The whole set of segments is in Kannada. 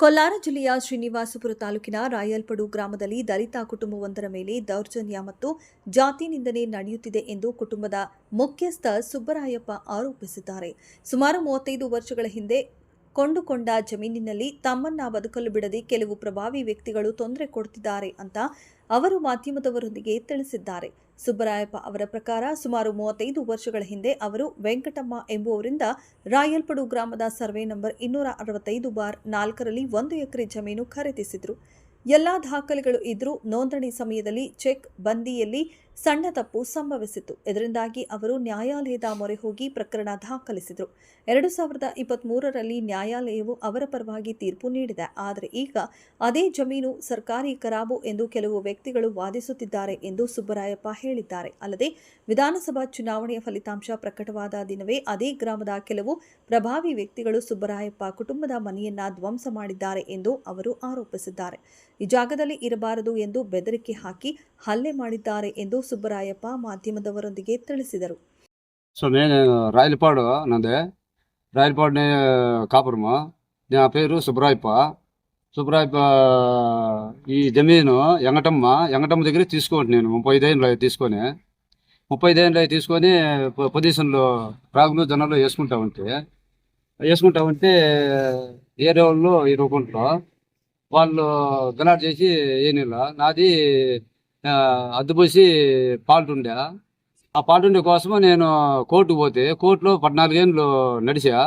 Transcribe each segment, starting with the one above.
ಕೋಲಾರ ಜಿಲ್ಲೆಯ ಶ್ರೀನಿವಾಸಪುರ ತಾಲೂಕಿನ ರಾಯಲ್ಪಡು ಗ್ರಾಮದಲ್ಲಿ ದಲಿತ ಕುಟುಂಬವೊಂದರ ಮೇಲೆ ದೌರ್ಜನ್ಯ ಮತ್ತು ಜಾತಿ ನಿಂದನೆ ನಡೆಯುತ್ತಿದೆ ಎಂದು ಕುಟುಂಬದ ಮುಖ್ಯಸ್ಥ ಸುಬ್ಬರಾಯಪ್ಪ ಆರೋಪಿಸಿದ್ದಾರೆ. ಸುಮಾರು ಮೂವತ್ತೈದು ವರ್ಷಗಳ ಹಿಂದೆ ಕೊಂಡುಕೊಂಡ ಜಮೀನಿನಲ್ಲಿ ತಮ್ಮನ್ನ ಬದುಕಲು ಬಿಡದೆ ಕೆಲವು ಪ್ರಭಾವಿ ವ್ಯಕ್ತಿಗಳು ತೊಂದರೆ ಕೊಡುತ್ತಿದ್ದಾರೆ ಅಂತ ಅವರು ಮಾಧ್ಯಮದವರೊಂದಿಗೆ ತಿಳಿಸಿದ್ದಾರೆ. ಸುಬ್ಬರಾಯಪ್ಪ ಅವರ ಪ್ರಕಾರ ಸುಮಾರು ಮೂವತ್ತೈದು ವರ್ಷಗಳ ಹಿಂದೆ ಅವರು ವೆಂಕಟಮ್ಮ ಎಂಬುವರಿಂದ ರಾಯಲ್ಪಡು ಗ್ರಾಮದ ಸರ್ವೆ ನಂಬರ್ ಇನ್ನೂರ ಅರವತ್ತೈದು ಬಾರ್ ನಾಲ್ಕರಲ್ಲಿ ಒಂದು ಎಕರೆ ಜಮೀನು ಖರೀದಿಸಿದ್ರು. ಎಲ್ಲಾ ದಾಖಲೆಗಳು ಇದ್ರೂ ನೋಂದಣಿ ಸಮಯದಲ್ಲಿ ಚೆಕ್ ಬಂದಿಯಲ್ಲಿ ಸಣ್ಣ ತಪ್ಪು ಸಂಭವಿಸಿತ್ತು. ಇದರಿಂದಾಗಿ ಅವರು ನ್ಯಾಯಾಲಯದ ಮೊರೆ ಹೋಗಿ ಪ್ರಕರಣ ದಾಖಲಿಸಿದರು. ಎರಡು ಸಾವಿರದ ಇಪ್ಪತ್ತ್ಮೂರರಲ್ಲಿ ನ್ಯಾಯಾಲಯವು ಅವರ ಪರವಾಗಿ ತೀರ್ಪು ನೀಡಿದೆ. ಆದರೆ ಈಗ ಅದೇ ಜಮೀನು ಸರ್ಕಾರಿ ಕರಾಬು ಎಂದು ಕೆಲವು ವ್ಯಕ್ತಿಗಳು ವಾದಿಸುತ್ತಿದ್ದಾರೆ ಎಂದು ಸುಬ್ಬರಾಯಪ್ಪ ಹೇಳಿದ್ದಾರೆ. ಅಲ್ಲದೆ ವಿಧಾನಸಭಾ ಚುನಾವಣೆಯ ಫಲಿತಾಂಶ ಪ್ರಕಟವಾದ ದಿನವೇ ಅದೇ ಗ್ರಾಮದ ಕೆಲವು ಪ್ರಭಾವಿ ವ್ಯಕ್ತಿಗಳು ಸುಬ್ಬರಾಯಪ್ಪ ಕುಟುಂಬದ ಮನೆಯನ್ನ ಧ್ವಂಸ ಮಾಡಿದ್ದಾರೆ ಎಂದು ಅವರು ಆರೋಪಿಸಿದ್ದಾರೆ. ಈ ಜಾಗದಲ್ಲಿ ಇರಬಾರದು ಎಂದು ಬೆದರಿಕೆ ಹಾಕಿ ಹಲ್ಲೆ ಮಾಡಿದ್ದಾರೆ ಎಂದು ಸುಬ್ಬರಾಯಪ್ಪ ಮಾಧ್ಯಮದವರೊಂದಿಗೆ ತಿಳಿಸಿದರು సో నేను రాయలపాడు నంది రాయలపాడుని కాపురము నా పేరు సుబ్రాయప్ప సుబ్రాయప్ప ఈ జమీను ఎంగటమ్మ ఎంగటమ్మ దగ్గర తీసుకుంటు నేను ముప్పై ఐదేళ్ళు తీసుకొని ముప్పై ఐదేళ్ళు తీసుకొని పొ- పొజిషన్లో రాగులు జనాలు వేసుకుంటా ఉంటే వేసుకుంటా ఉంటే ఏరే వాళ్ళు ఇరవై గుంటలు వాళ్ళు గలాట్ చేసి ఏ నాది అద్దుపోసి పాల్టుండే. ఆ పాల్టుండే కోసము నేను కోర్టుకు పోతే కోర్టులో పద్నాలుగేళ్ళు నడిచా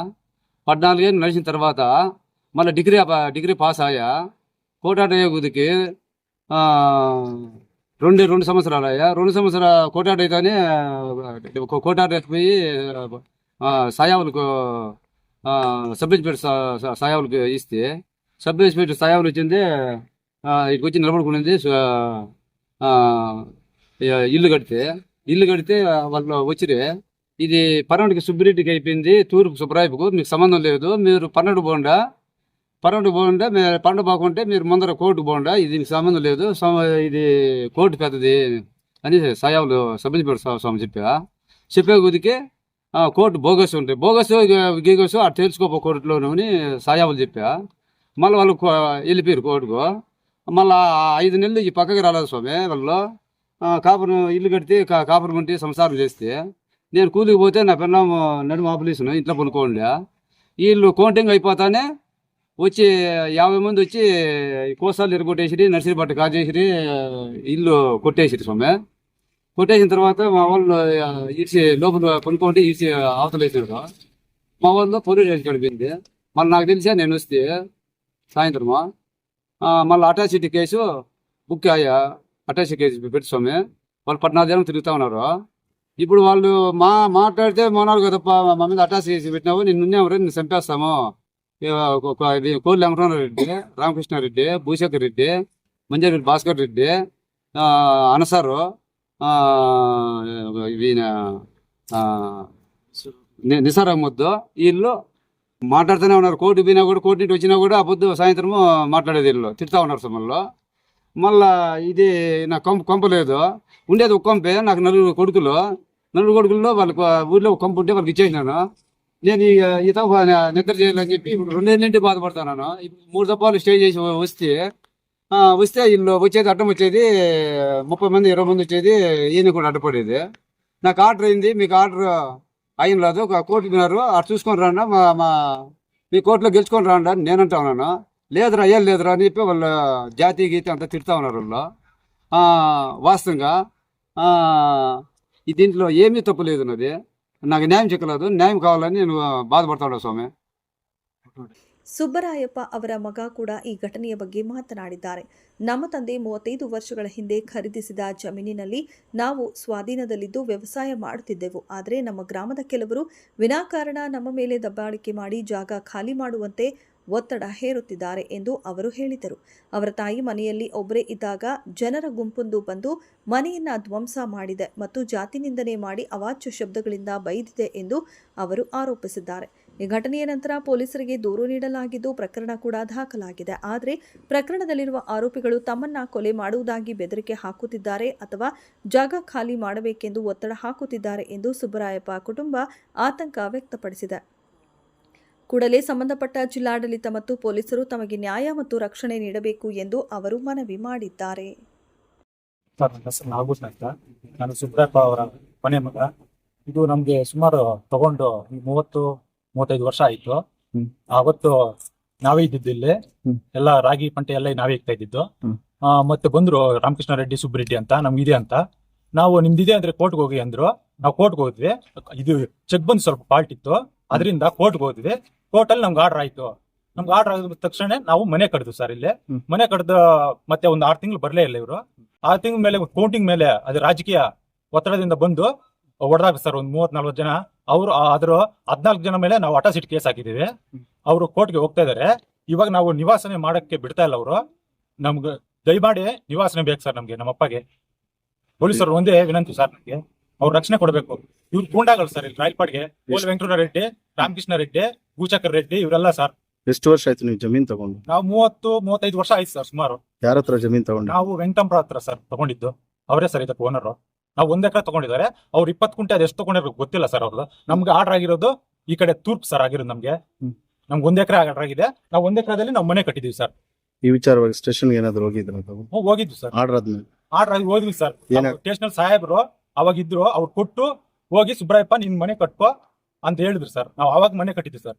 పద్నాలుగేళ్ళు నడిచిన తర్వాత మళ్ళీ డిగ్రీ డిగ్రీ పాస్ అయ్యా. కోటాటయ్య గుదికి రెండు రెండు సంవత్సరాలు అయ్యా. రెండు సంవత్సరాల కోటాట అయితేనే కోటాట పోయి సాయావులకు ఆ, సబ్ ఇన్స్పెక్టర్ సాయావులకు ఇస్తే సబ్ ఇన్స్పెక్టర్ సాయాబులు వచ్చింది ఇక్కడికి వచ్చి నిలబడుకునేది ఇల్లు కడితే. ఇల్లు కడితే వాళ్ళు వచ్చిరే. ఇది పన్నెండుకి సుబ్బిరెడ్డికి అయిపోయింది తూర్పు సుబ్బరాయపుకు మీకు సంబంధం లేదు. మీరు పన్నెండు బోండా పన్నెండు పోండా మీరు పన్నెండు బాగుంటే మీరు ముందర కోర్టు బాగుండా ఇది సంబంధం లేదు. ఇది కోర్టు పెద్దది అని సాయావులు సబ్ ఇన్స్పెక్టర్ స్వామి చెప్పా. చెప్పే కొద్దికి కోర్టు బోగస్ ఉంటాయి బోగస్ గీగస్ అటు తెలుసుకోపో కోర్టులోను అని సాయావులు చెప్పా. మళ్ళీ వాళ్ళు కో- వెళ్ళిపోయారు కోర్టుకు. మళ్ళీ ఐదు నెలలు ఈ పక్కకి రాలేదు స్వామి వాళ్ళు. కాపురం ఇల్లు కడితే కా- కాపురం ఉంటే సంసారం చేస్తే. నేను కూలికి పోతే నా పిల్లం నడుము ఆపలేసిన ఇంట్లో పనుకోండి వీళ్ళు కౌంటింగ్ అయిపోతానే వచ్చి యాభై మంది వచ్చి కోసాలు ఎరగొట్టేసిరి నర్సరీ బట్ట కాజేసిరి ఇల్లు కొట్టేసిరి స్వామి. కొట్టేసిన తర్వాత మా వాళ్ళు ఆ, ఈడ్చి లోపల పనుకుంటే ఈడ్చి అవతల మా వాళ్ళు పోలీస్ స్టేషన్ గడిపింది మళ్ళీ నాకు తెలిసా నేను వస్తే సాయంత్రము? మళ్ళీ అటాసిటీ కేసు బుక్ అయ్యా. అటాచీ కేసు పెట్టి స్వామి. వాళ్ళు పద్నాలుగు జనం తిరుగుతా ఉన్నారు. ఇప్పుడు వాళ్ళు మా మాట్లాడితే మోనాలు కదప్ప మా మీద అటాచీ చేసి పెట్టినావు. నిన్ను రే నిన్ను చంపేస్తాము. ఏ, వెంకటరామరెడ్డి రామకృష్ణారెడ్డి భూశేఖర్ రెడ్డి మంజారెడ్డి భాస్కర్ రెడ్డి అనసారు ఆ, ఈయన నిసార్ అహ్మద్ వీళ్ళు మాట్లాడుతూనే ఉన్నారు. కోర్టు పోయినా కూడా కోర్టు నుండి వచ్చినా కూడా ఆ పొద్దు సాయంత్రము మాట్లాడేది వీళ్ళు. తిడతా ఉన్నారు సమ్మల్లో. మళ్ళా ఇది నా కొంప లేదు. ఉండేది ఒక కొంపే నాకు నలుగురు కొడుకులు. నలుగురు కొడుకుల్లో వాళ్ళకు ఊర్లో ఒక కొంప ఉంటే వాళ్ళకి ఇచ్చేసినాను నేను ఈ తప్ప నిద్ర చేయాలని చెప్పి ఇప్పుడు రెండేళ్ళ నుండి బాధపడుతున్నాను ఇప్పుడు మూడు తప్పాలు స్టే చేసి వస్తే వస్తే వీళ్ళు వచ్చేది అడ్డం వచ్చేది ముప్పై మంది ఇరవై మంది వచ్చేది ఈయన కూడా అడ్డపడేది. నాకు ఆర్డర్ అయింది మీకు ఆర్డర్ అయిన లేదు ఒక కోర్టు విన్నారు అటు చూసుకొని రాండా మా మా మీ కోర్టులో గెలుచుకొని రాండా అని నేను అంటా ఉన్నాను? లేదురా ఏం లేదురా అని చెప్పి వాళ్ళ జాతీయ గీత అంతా తిడతా ఉన్నారు వాళ్ళు. వాస్తవంగా ఈ దీంట్లో ఏమీ తప్పు లేదు నాది నాకు న్యాయం చిక్కలేదు న్యాయం కావాలని నేను బాధపడతాడు స్వామి. ಸುಬ್ಬರಾಯಪ್ಪ ಅವರ ಮಗ ಕೂಡ ಈ ಘಟನೆಯ ಬಗ್ಗೆ ಮಾತನಾಡಿದ್ದಾರೆ. ನಮ್ಮ ತಂದೆ ಮೂವತ್ತೈದು ವರ್ಷಗಳ ಹಿಂದೆ ಖರೀದಿಸಿದ ಜಮೀನಿನಲ್ಲಿ ನಾವು ಸ್ವಾಧೀನದಲ್ಲಿದ್ದು ವ್ಯವಸಾಯ ಮಾಡುತ್ತಿದ್ದೆವು. ಆದರೆ ನಮ್ಮ ಗ್ರಾಮದ ಕೆಲವರು ವಿನಾಕಾರಣ ನಮ್ಮ ಮೇಲೆ ದಬ್ಬಾಳಿಕೆ ಮಾಡಿ ಜಾಗ ಖಾಲಿ ಮಾಡುವಂತೆ ಒತ್ತಡ ಹೇರುತ್ತಿದ್ದಾರೆ ಎಂದು ಅವರು ಹೇಳಿದರು. ಅವರ ತಾಯಿ ಮನೆಯಲ್ಲಿ ಒಬ್ಬರೇ ಇದ್ದಾಗ ಜನರ ಗುಂಪೊಂದು ಬಂದು ಮನೆಯನ್ನ ಧ್ವಂಸ ಮಾಡಿದೆ ಮತ್ತು ಜಾತಿ ನಿಂದನೆ ಮಾಡಿ ಅವಾಚ್ಯ ಶಬ್ದಗಳಿಂದ ಬೈದಿದೆ ಎಂದು ಅವರು ಆರೋಪಿಸಿದ್ದಾರೆ. ಈ ಘಟನೆಯ ನಂತರ ಪೊಲೀಸರಿಗೆ ದೂರು ನೀಡಲಾಗಿದ್ದು ಪ್ರಕರಣ ಕೂಡ ದಾಖಲಾಗಿದೆ. ಆದರೆ ಪ್ರಕರಣದಲ್ಲಿರುವ ಆರೋಪಿಗಳು ತಮ್ಮನ್ನ ಕೊಲೆ ಮಾಡುವುದಾಗಿ ಬೆದರಿಕೆ ಹಾಕುತ್ತಿದ್ದಾರೆ ಅಥವಾ ಜಾಗ ಖಾಲಿ ಮಾಡಬೇಕೆಂದು ಒತ್ತಡ ಹಾಕುತ್ತಿದ್ದಾರೆ ಎಂದು ಸುಬ್ಬರಾಯಪ್ಪ ಕುಟುಂಬ ಆತಂಕ ವ್ಯಕ್ತಪಡಿಸಿದೆ. ಕೂಡಲೇ ಸಂಬಂಧಪಟ್ಟ ಜಿಲ್ಲಾಡಳಿತ ಮತ್ತು ಪೊಲೀಸರು ತಮಗೆ ನ್ಯಾಯ ಮತ್ತು ರಕ್ಷಣೆ ನೀಡಬೇಕು ಎಂದು ಅವರು ಮನವಿ ಮಾಡಿದ್ದಾರೆ. ಸುಬ್ರಪ್ಪ ಅವರ ಮಗ. ಇದು ನಮಗೆ ಸುಮಾರು ತಗೊಂಡು ಮೂವತ್ತು ಮೂವತ್ತೈದು ವರ್ಷ ಆಯ್ತು. ಅವತ್ತು ನಾವೇ ಇದ್ದಿದ್ದು ಇಲ್ಲಿ. ಎಲ್ಲ ರಾಗಿ ಪಂಟೆ ಎಲ್ಲ ನಾವೇ ಇಕ್ತಾ ಇದ್ದಿದ್ದು. ಆ, ಮತ್ತೆ ಬಂದ್ರು ರಾಮಕೃಷ್ಣ ರೆಡ್ಡಿ ಸುಬ್ರೆಡ್ಡಿ ಅಂತ ನಮ್ಗಿದೆ ಅಂತ. ನಾವು ನಿಮ್ದಿದೆ ಅಂದ್ರೆ ಕೋರ್ಟ್ಗೆ ಹೋಗಿ ಅಂದ್ರು. ನಾವು ಕೋರ್ಟ್ಗೆ ಹೋದ್ವಿ. ಇದು ಚೆಕ್ ಬಂದು ಸ್ವಲ್ಪ ಫಾಲ್ಟ್ ಇತ್ತು. ಅದರಿಂದ ಕೋರ್ಟ್ಗೆ ಹೋದ್ವಿ. ಕೋರ್ಟ್ ಅಲ್ಲಿ ನಮ್ಗೆ ಆರ್ಡರ್ ಆಯ್ತು. ನಮ್ಗೆ ಆರ್ಡರ್ ಆಗಿದ ತಕ್ಷಣ ನಾವು ಮನೆ ಕಡ್ದು ಸರ್ ಇಲ್ಲಿ. ಮನೆ ಕಡ್ದ ಮತ್ತೆ ಒಂದು ಆರು ತಿಂಗಳು ಬರಲೇ ಇಲ್ಲ ಇವರು. ಆರು ತಿಂಗಳ ಮೇಲೆ ಕೌಂಟಿಂಗ್ ಮೇಲೆ ಅದು ರಾಜಕೀಯ ಒತ್ತಡದಿಂದ ಬಂದು ಹೊಡೆದಾಗ ಸರ್ ಒಂದು ಮೂವತ್ ನಲ್ವತ್ತು ಜನ. ಅವರು ಅದ್ರ ಹದ್ನಾಲ್ಕು ಜನ ಮೇಲೆ ನಾವು ಅಟಾಸಿಟ್ ಕೇಸ್ ಹಾಕಿದೀವಿ ಅವರು ಕೋರ್ಟ್ಗೆ ಹೋಗ್ತಾ ಇದಾರೆ. ಇವಾಗ ನಾವು ನಿವಾಸನೆ ಮಾಡಕ್ಕೆ ಬಿಡ್ತಾ ಇಲ್ಲ ಅವರು. ನಮ್ಗೆ ದಯಮಾಡಿ ನಿವಾಸನೆ ಬೇಕು ಸರ್ ನಮ್ಗೆ ನಮ್ಮ ಅಪ್ಪಗೆ ಪೊಲೀಸರು ಒಂದೇ ವಿನಂತಿ ಸರ್ ನಮ್ಗೆ. ಅವ್ರು ರಕ್ಷಣೆ ಕೊಡಬೇಕು. ಇವ್ರು ಗೂಂಡಾಗಳು ಸರ್ ಇಲ್ಲಿ ರಾಯಪಾಡ್ಗೆ ಕೋಲ್ ರೆಡ್ಡಿ ರಾಮಕೃಷ್ಣ ರೆಡ್ಡಿ ಗೂಚಕರ್ ರೆಡ್ಡಿ ಇವರೆಲ್ಲ ಸರ್. ಎಷ್ಟು ವರ್ಷ ಆಯ್ತು ನೀವು ಜಮೀನ್ ತಗೊಂಡು? ನಾವು ಮೂವತ್ತು ಮೂವತ್ತೈದು ವರ್ಷ ಆಯ್ತು ಸರ್ ಸುಮಾರು. ಯಾರ ಹತ್ರ ಜಮೀನ್ ತಗೊಂಡು ನಾವು ವೆಂಕಟಂಪ್ರ ಹತ್ರ ಸರ್ ತಗೊಂಡಿದ್ದು. ಅವರೇ ಸರ್ ಇದಕ್ಕೆ ಓನರ್ ನಾವು ಒಂದ್ ಎಕರೆ ತಗೊಂಡಿದ್ದಾರೆ ಅವ್ರು ಇಪ್ಪತ್ತು ಕುಂಟೆ ಅದು ಎಷ್ಟು ತಗೊಂಡಿರೋ ಗೊತ್ತಿಲ್ಲ ಸರ್ ಅವ್ರದ್ದು ನಮ್ಗೆ ಆರ್ಡರ್ ಆಗಿರೋದು ಈ ಕಡೆ ತೂರ್ಪ್ ಸರ್ ಆಗಿರೋದು ನಮ್ಗೆ. ನಮ್ಗೆ ಒಂದ್ ಎಕರೆ ಆರ್ಡರ್ ಆಗಿದೆ. ನಾವು ಒಂದ್ ಎಕರೆದಲ್ಲಿ ನಾವು ಮನೆ ಕಟ್ಟಿದೀವಿ ಸರ್ ಈ ವಿಚಾರವಾಗಿ ಸ್ಟೇಷನ್ಗೆ ಏನಾದ್ರು ಹೋಗಿದ್ರ ಹ್ಮ್, ಹೋಗಿದ್ವಿ ಸರ್ ಆರ್ಡರ್ ಆದ್ಮೇಲೆ? ಆರ್ಡರ್ ಆಗಿ ಹೋದ್ವಿ ಸರ್ ಸ್ಟೇಷನ್ ಸಾಹೇಬ್ರು ಅವಾಗ ಇದ್ರು ಅವ್ರು ಕೊಟ್ಟು ಹೋಗಿ ಸುಬ್ರಾಯಪ್ಪ ನಿನ್ ಮನೆ ಕಟ್ಕೋ ಅಂತ ಹೇಳಿದ್ರು ಸರ್ ನಾವು ಅವಾಗ ಮನೆ ಕಟ್ಟಿದ್ವಿ ಸರ್